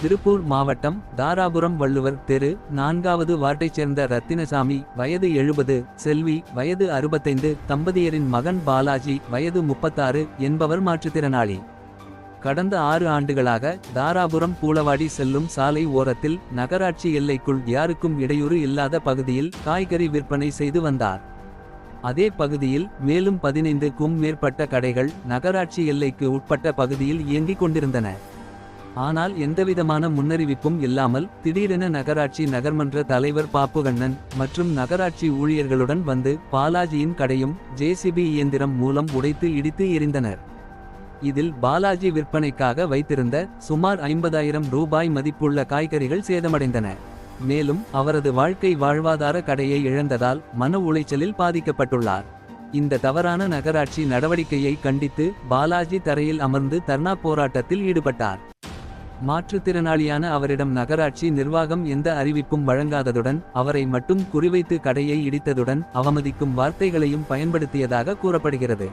திருப்பூர் மாவட்டம் தாராபுரம் வள்ளுவர் தெரு நான்காவது வார்டைச் சேர்ந்த ரத்தினசாமி வயது எழுபது செல்வி வயது அறுபத்தைந்து தம்பதியரின் மகன் பாலாஜி வயது முப்பத்தாறு என்பவர் மாற்றுத்திறனாளி. கடந்த ஆறு ஆண்டுகளாக தாராபுரம் பூலவாடி செல்லும் சாலை ஓரத்தில் நகராட்சி எல்லைக்குள் யாருக்கும் இடையூறு இல்லாத பகுதியில் காய்கறி விற்பனை செய்து வந்தார். அதே பகுதியில் மேலும் பதினைந்துக்கும் மேற்பட்ட கடைகள் நகராட்சி எல்லைக்கு உட்பட்ட பகுதியில் இயங்கிக் கொண்டிருந்தன. ஆனால் எந்தவிதமான முன்னறிவிப்பும் இல்லாமல் திடீரென நகராட்சி நகர்மன்ற தலைவர் பாப்புகண்ணன் மற்றும் நகராட்சி ஊழியர்களுடன் வந்து பாலாஜியின் கடையும் ஜேசிபி இயந்திரம் மூலம் உடைத்து இடித்து எரிந்தனர் இதில் பாலாஜி விற்பனைக்காக வைத்திருந்த சுமார் ஐம்பதாயிரம் ரூபாய் மதிப்புள்ள காய்கறிகள் சேதமடைந்தன. மேலும் அவரது வாழ்க்கை வாழ்வாதார கடையை இழந்ததால் மன உளைச்சலில் பாதிக்கப்பட்டுள்ளார். இந்த தவறான நகராட்சி நடவடிக்கையை கண்டித்து பாலாஜி தரையில் அமர்ந்து தர்ணா போராட்டத்தில் ஈடுபட்டார். மாற்றுத்திறனாளியான அவரிடம் நகராட்சி நிர்வாகம் எந்த அறிவிப்பும் வழங்காததுடன் அவரை மட்டும் குறிவைத்து கடையை இடித்ததுடன் அவமதிக்கும் வார்த்தைகளையும் பயன்படுத்தியதாக கூறப்படுகிறது.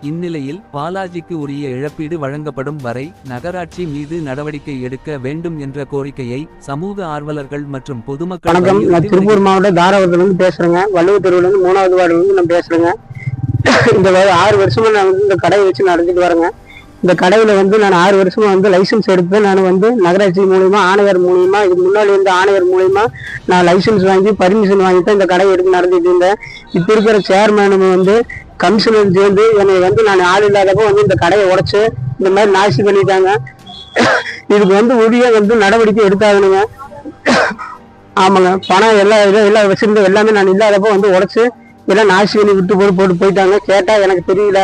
இந்நிலையில் பாலாஜிக்கு உரிய இழப்பீடு வழங்கப்படும் வரை நகராட்சி மீது நடவடிக்கை எடுக்க வேண்டும் என்ற கோரிக்கையை சமூக ஆர்வலர்கள் மற்றும் பொதுமக்கள் வணக்கம். நான் திருப்பூர் மாவட்டம் தாராபுரத்துல இருந்து பேசுறேங்க. வள்ளுவர் தெருவுல இருந்து மூணாவது வார்டுல இருந்து நான் பேசுறேங்க. இந்த ஆறு வருஷமா நான் வந்து இந்த கடையை வச்சு நடத்திட்டு வரேங்க. இந்த கடையில் வந்து நான் ஆறு வருஷமாக வந்து லைசென்ஸ் எடுத்து நான் வந்து நகராட்சி மூலிமா ஆணையர் மூலிமா இதுக்கு முன்னாடி இருந்த ஆணையர் மூலிமா நான் லைசென்ஸ் வாங்கி பர்மிஷன் வாங்கி தான் இந்த கடையை எடுத்து நடந்துட்டு இருந்தேன். இப்போ இருக்கிற சேர்மேனும் வந்து கமிஷனர் சேர்ந்து என்னை வந்து நான் ஆள் இல்லாதப்போ வந்து இந்த கடையை உடச்சி இந்த மாதிரி நாசி பண்ணிட்டாங்க. இதுக்கு வந்து உரிய வந்து நடவடிக்கை எடுத்தாகணுங்க ஆமாங்க. பணம் எல்லா இதும் எல்லாம் வச்சிருந்த எல்லாமே நான் இல்லாதப்போ வந்து உடச்சி எல்லாம் நாசி பண்ணி விட்டு போட்டு போட்டு போயிட்டாங்க. கேட்டால் எனக்கு தெரியல.